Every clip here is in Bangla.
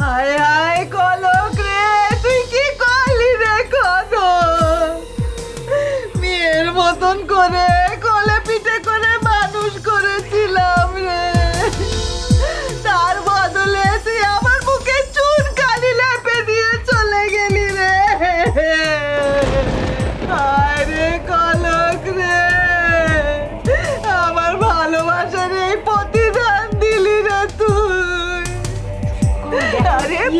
হায় হায়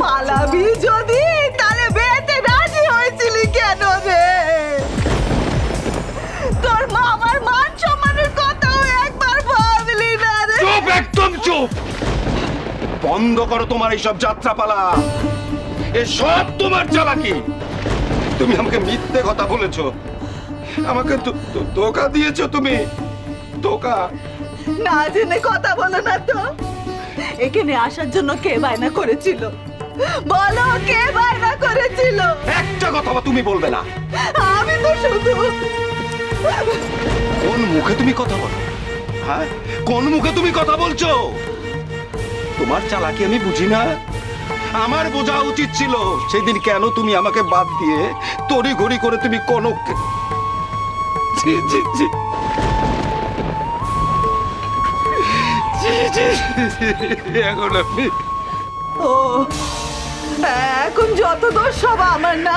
পালাবি যদি তাহলে বিয়েতে রাজি হয়েছিলি কেন রে? তোর মা আমার মান সম্মানের কথাও একবার ভাবলি না রে। চুপ একদম চুপ। বন্ধ করো তোমার এইসব যাত্রাপালা। এ সব তোমার চালাকি। তুমি আমাকে মিথ্যে কথা বলেছ। আমাকে ধোকা দিয়েছ তুমি। ধোকা। না জেনে কথা বলো না তো। এখানে আসার জন্য কে বায়না করেছিল? বলো কে বায়না করেছিল একটা কথা তুমি বলবে না আমি তো শুধু কোন মুখে তুমি কথা বলো হ্যাঁ কোন মুখে তুমি কথা বলছো তোমার চালাকি আমি বুঝি না আমার বোঝা উচিত ছিল সেদিন কেন তুমি আমাকে বাদ দিয়ে তড়ি ঘড়ি করে তুমি কনককে জি জি জি জি, জি, জি, এখন আমি ও এখন যত দোষ সব আমার না।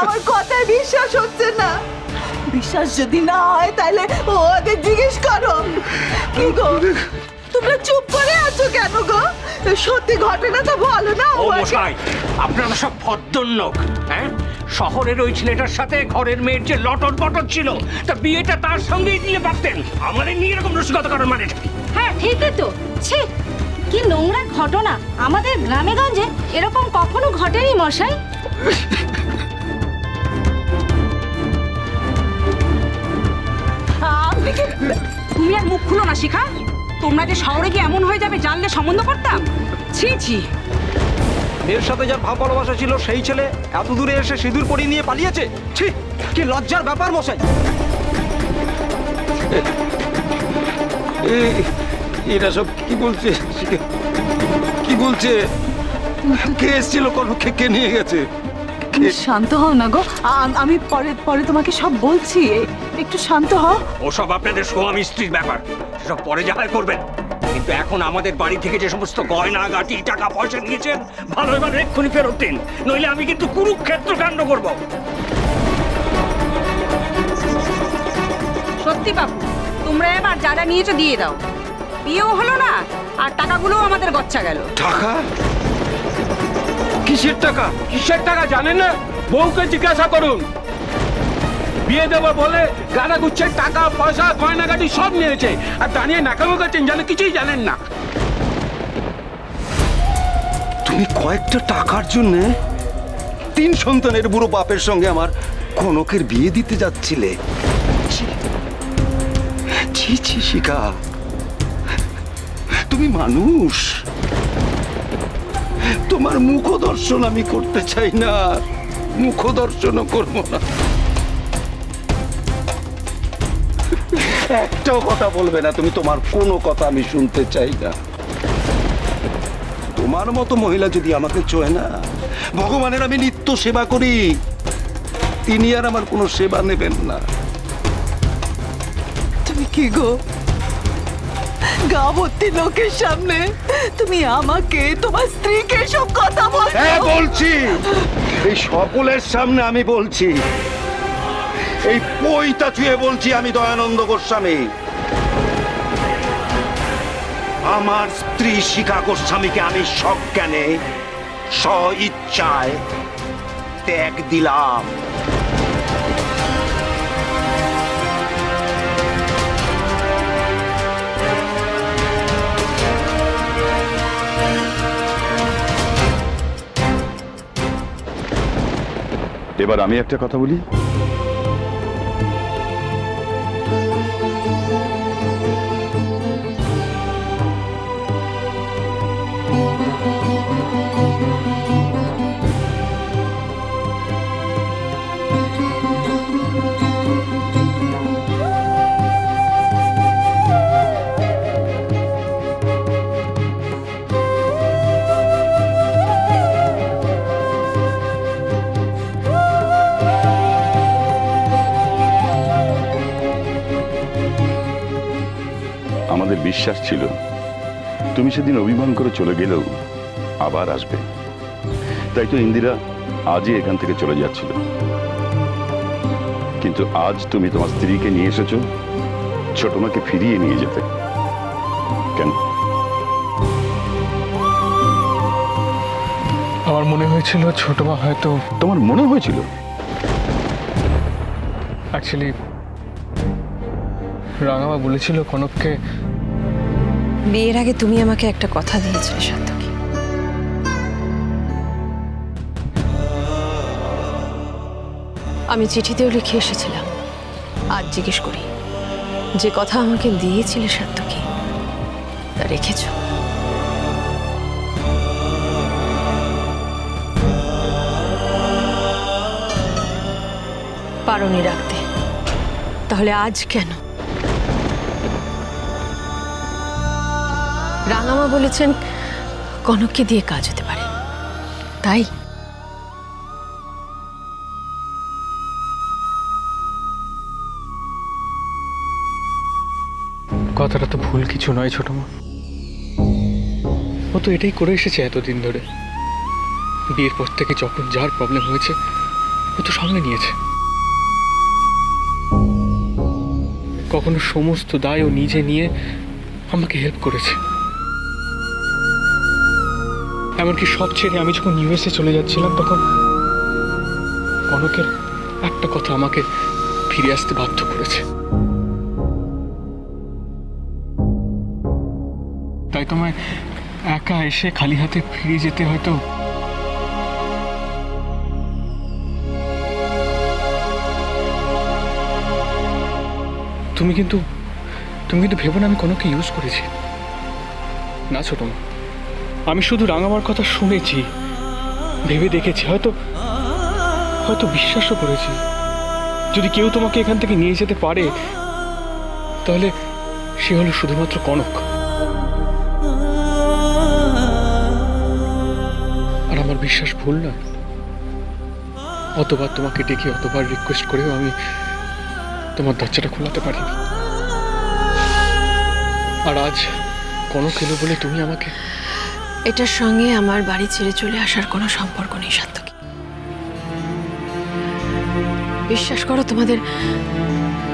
আমার কথায় বিশ্বাস হচ্ছে না। বিশ্বাস যদি না হয় তাহলে ওদের জিজ্ঞেস করো। কি গো? তোমরা চুপ করে আছো কেন গো? সত্যি ঘটনা তো বলো না ও আমাকে। মশাই আপনারা সব ভদ্রলোক হ্যাঁ? শহরের ওই ছেলেটার সাথে ঘরের মেয়ের যে লটর পটর ছিল তা বিয়েটা তার সঙ্গেই দিলে পারতেন। আমার নিয়ে এরকম রসিকতা করার মানে কি? হ্যাঁ ঠিকই তো। ছি কি নোংরা ঘটনা? আমাদের গ্রামে গঞ্জে এরকম কখনো ঘটেনি মশাই? আপনি কি তুমি আর মুখ খুলো না শিখা। তোমরা যে শহরে গিয়ে এমন হয়ে যাবে জানলে সম্বন্ধ করতাম। ছি ছি। এর সাথে যার ভাব ভালোবাসা ছিল সেই ছেলে এত দূরে এসে সিঁদুর পরিয়ে নিয়ে পালিয়েছে। ছি কি লজ্জার ব্যাপার মশাই। এ- এরা সব কি বলছে? কি বলছে? কে এসেছিল? কনককে কে নিয়ে গেছে? শান্ত হও না গো। আমি পরে পরে তোমাকে সব বলছি। একটু শান্ত হও। ওসব আপনাদের স্বামী স্ত্রীর ব্যাপার। সব পরে যা হয় করবেন। কিন্তু এখন আমাদের বাড়ি থেকে যে সমস্ত গয়না গাটি টাকা পয়সা নিয়েছেন ভালো এবার এক্ষুনি ফেরত দিন। নইলে আমি কিন্তু কুরুক্ষেত্র কাণ্ড করব। সত্যি বাবু তোমরা এবার যা যা নিয়েছো দিয়ে দাও। বিয়েও হলো না, আর টাকাগুলোও আমাদের গচ্ছা গেল। টাকা? কিসের টাকা? কিসের টাকা জানেন না? বউকে জিজ্ঞাসা করুন। বিয়ে দেবো বলে গাড়া গুচ্ছের টাকা, পয়সা, গয়নাগাটি সব নিয়েছে। আর দাঁড়িয়ে নাকামো করছেন জানে কিছুই জানেন না। তুমি কয়েকটা টাকার জন্য তিন সন্তানের বুড়ো বাপের সঙ্গে আমার কনকের বিয়ে দিতে যাচ্ছিলে। ছি। ছি, শিখা। তুমি মানুষ। তোমার মুখ দর্শন আমি করতে চাই না। মুখ দর্শনও করব না। একটাও কথা বলবে না, তুমি তোমার কোনো কথা আমি শুনতে চাই না। তোমার মতো মহিলা যদি আমাকে চোয় না, ভগবানের আমি নিত্য সেবা করি। তিনি আর আমার কোনো সেবা নেবেন না। তুমি কি গো? গাবতী লোকের সামনে তুমি আমাকে, তোমার স্ত্রীকে সব কথা বলছো? হ্যাঁ বলছি। এই সকলের সামনে আমি বলছি। এই পইতা চুয়ে বলছি আমি দয়ানন্দ গোস্বামী। আমার স্ত্রী শিখা গোস্বামীকে আমি সজ্ঞানে, স্ব ইচ্ছায় ত্যাগ দিলাম। এবার আমি একটা কথা বলি? আমাদের বিশ্বাস ছিল। তুমি সেদিন অভিমান করে চলে গেলেও আবার আসবে। তাই তো ইন্দিরা আজই এখান থেকে চলে যাচ্ছিল। কিন্তু আজ তুমি তোমার স্ত্রীকে নিয়ে এসেছ ছোট মাকে ফিরিয়ে নিয়ে যেতে। কেন? আমার মনে হয়েছিল ছোট মা হয়তো তোমার মনে হয়েছিল? অ্যাকচুয়ালি রাঙামা বলেছিল কনককে বিয়ের আগে তুমি আমাকে একটা কথা দিয়েছিলে সাত্তকী আমি চিঠিতেও লিখে এসেছিলাম, আজ জিজ্ঞেস করি, যে কথা আমাকে দিয়েছিলে সাত্তকী তা রেখেছ? পারনি রাখতে। তাহলে আজ কেন? রাঙামা বলেছেন, কনককে দিয়ে কাজ হতে পারে। তাই? কথাটা তো ভুল কিছু নয়, ছোট মা। ও তো এটাই করে এসেছে এতদিন ধরে। বিয়ের পর থেকে যখন যার প্রবলেম হয়েছে, ও তো সামনে নিয়েছে। কখনো সমস্ত দায় ও নিজে নিয়ে আমাকে হেল্প করেছে। এমনকি সব ছেড়ে আমি যখন ইউএসএ চলে যাচ্ছিলাম, তখন কনকের একটা কথা আমাকে ফিরে আসতে বাধ্য করেছে। তাই তোমায় একা এসে খালি হাতে ফিরে যেতে হয়তো তুমি কিন্তু তুমি কিন্তু ভেবো না আমি কোনোকে ইউজ করেছি। না ছোট আমি শুধু রাঙামার কথা শুনেছি। ভেবে দেখেছি। হয়তো হয়তো বিশ্বাসও করেছি। যদি কেউ তোমাকে এখান থেকে নিয়ে যেতে পারে, তাহলে সে হলো শুধুমাত্র কনক। আর আমার বিশ্বাস ভুল না। অতবার তোমাকে ডেকে অতবার রিকোয়েস্ট করেও আমি তোমার দরজাটা খোলাতে পারিনি। আর আজ কনক এলো বলে তুমি আমাকে এটার সঙ্গে আমার বাড়ি ছেড়ে চলে আসার কোনো সম্পর্ক নেই সাত্তকী বিশ্বাস করো, তোমাদের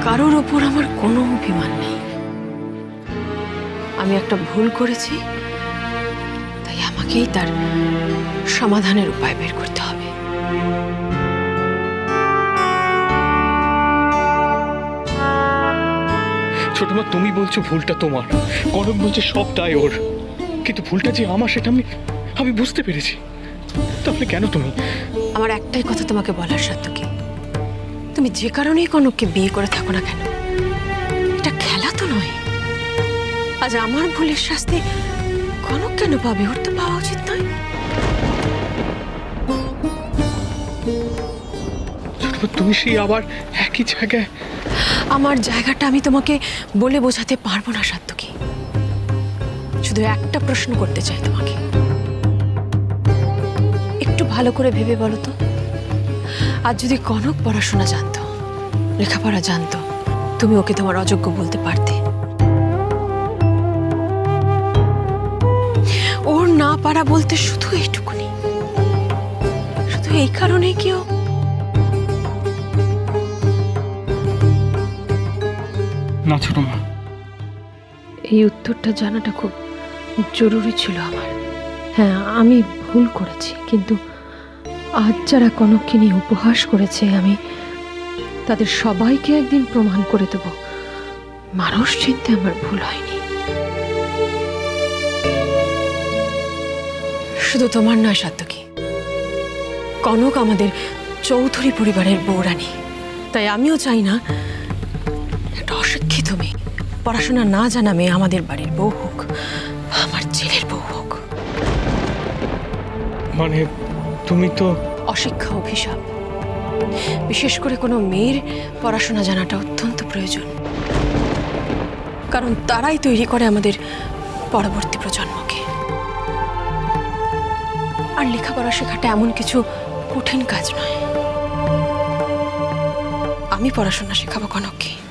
কারোর ওপর আমার কোনো অভিমান নেই। আমি একটা ভুল করেছি, তাই আমাকেই তার সমাধানের উপায় বের করতে হবে। ছোট মা তুমি বলছো ভুলটা তোমার, কনক বলছে সবটাই ওর। কিন্তু ভুলটা যে আমার সেটা আমি আমি বুঝতে পেরেছি। তাহলে কেন তুমি? আমার একটাই কথা তোমাকে বলার সাত্তকী তুমি যে কারণেই কনককে বিয়ে করে থাকো না কেন? এটা খেলা তো নয়। আজ আমার ভুলের শাস্তি কনক কেন পাবে? ওর তো পাওয়া উচিত নয়। তুমি সেই আবার একই জায়গায় আমার জায়গাটা আমি তোমাকে বলে বোঝাতে পারব না সাত্তকী শুধু একটা প্রশ্ন করতে চাই তোমাকে। একটু ভালো করে ভেবে বলো তো। আর যদি কনক পড়াশোনা জানতো লেখাপড়া জানতো তুমি ওকে তোমার অযোগ্য বলতে পারতে। ওর না পারা বলতে শুধু এইটুকুনি। শুধু এই কারণেই কেউ না ছোট মা। এই উত্তরটা জানাটা খুব জরুরি ছিল আমার। হ্যাঁ আমি ভুল করেছি, কিন্তু আজ যারা কনককে নিয়ে উপহাস করেছে, আমি তাদের সবাইকে একদিন প্রমাণ করে দেব। মানুষ চিনতে আমার ভুল হয়নি। শুধু তোমার নয় সাত্তকী কনক আমাদের চৌধুরী পরিবারের বৌরানী তাই আমিও চাই না, একটা অশিক্ষিত মেয়ে, পড়াশোনা না জানা মেয়ে আমাদের বাড়ির বউ হোক। আমার ছেলের বউ হোক। মানে তুমি তো অশিক্ষা অভিশাপ। বিশেষ করে কোনো মেয়ের পড়াশোনা জানাটা অত্যন্ত প্রয়োজন। কারণ তারাই তৈরি করে আমাদের পরবর্তী প্রজন্মকে। আর লেখাপড়া শেখাটা এমন কিছু কঠিন কাজ নয়। আমি পড়াশোনা শেখাবো কনককে।